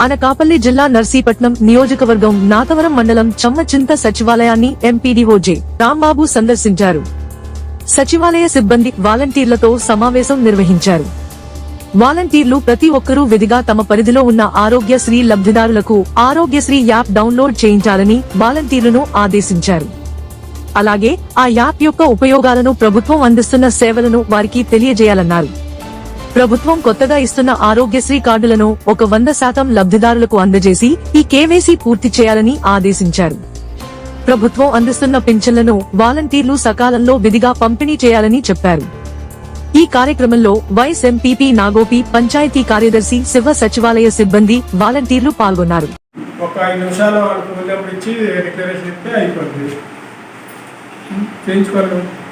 అనకాపల్లి జిల్లా నర్సీపట్నం నియోజకవర్గం నాతవరం మండలం చమ్మచింత సచివాలయాన్ని ఎంపీడీఓ జె రాంబాబు సందర్శించారు. సచివాలయ సిబ్బంది వాలంటీర్లతో సమావేశం నిర్వహించారు. వాలంటీర్లు ప్రతి ఒక్కరూ విధిగా తమ పరిధిలో ఉన్న ఆరోగ్యశ్రీ లబ్ధిదారులకు ఆరోగ్యశ్రీ యాప్ డౌన్లోడ్ చేయించాలని వాలంటీర్లను ఆదేశించారు. అలాగే ఆ యాప్ యొక్క ఉపయోగాలను ప్రభుత్వం అందిస్తున్న సేవలను వారికి తెలియజేయాలన్నారు. ప్రభుత్వం కొత్తగా ఇస్తున్న ఆరోగ్యశ్రీ కార్డులను ఒక వంద శాతం లబ్ధిదారులకు అందజేసి ఈ కేవైసీ పూర్తి చేయాలని ఆదేశించారు. ప్రభుత్వం అందిస్తున్న పింఛన్లను వాలంటీర్లు సకాలంలో విధిగా పంపిణీ చేయాలని చెప్పారు. ఈ కార్యక్రమంలో వైస్ ఎంపీపీ నాగోపి పంచాయతీ కార్యదర్శి శివ సచివాలయ సిబ్బంది వాలంటీర్లు పాల్గొన్నారు. ఒక ఐదు నిమిషాలు వాళ్ళకి ఇచ్చి డిక్లరేషన్ ఇస్తే అయిపోతుంది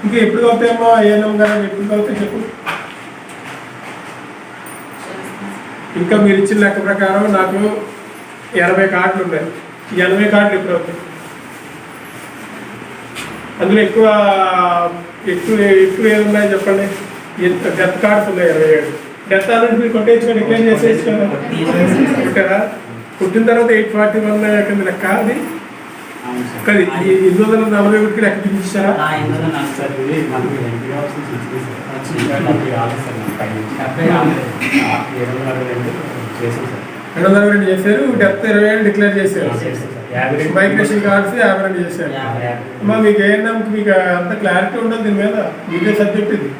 ఇంకా ఎప్పుడు అవుతాయేమో ఏఎన్ఎం ఎప్పుడు అవుతాయి చెప్పు. ఇంకా మీరు ఇచ్చిన లెక్క ప్రకారం నాకు ఎనభై కార్డులు ఉన్నాయి. ఈ ఎనభై కార్డులు ఎప్పుడు అవుతాయి. అందులో ఎక్కువ ఎక్కువ ఎక్కువ ఏది చెప్పండి? ఎంత డెత్ కార్డ్స్ ఉన్నాయి? ఇరవై ఏడు. డెత్ ఆల్రెడీ మీరు కొట్టేసుకోండి డిక్లేర్ చేసేసుకోండి కదా కొట్టారా పుట్టిన తర్వాత ఎయిట్ ఫార్టీ వన్ కింద లెక్క అది? కానీ ఎనిమిది వందల నలభై ఒకటి లెక్క చూపించారా? రెండు వందల రెండు చేశారు డెత్ ఇరవై ఏడు డిక్లేర్ చేశారు. మైగ్రేషన్ కార్డ్స్ యాభై రెండు చేశారు. అమ్మా మీకు ఏఎన్ఎంకి మీకు అంత క్లారిటీ ఉండదు దీని మీద. మీదే సబ్జెక్ట్ ఇది.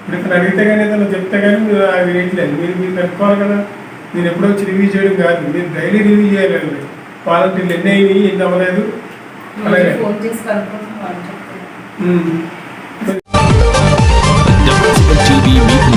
ఇప్పుడు ఇక్కడ అడిగితే కానీ ఏదైనా చెప్తే కానీ మీరు అవి వేయట్లేదు మీరు మీరు కట్టుకోవాలి కదా. నేను ఎప్పుడో వచ్చి రివ్యూ చేయడం కాదు. మీరు డైలీ రివ్యూ చేయాలండి. వాలంటీర్లు ఎన్ని అయినాయి ఎన్ని అవ్వలేదు. అలాగే.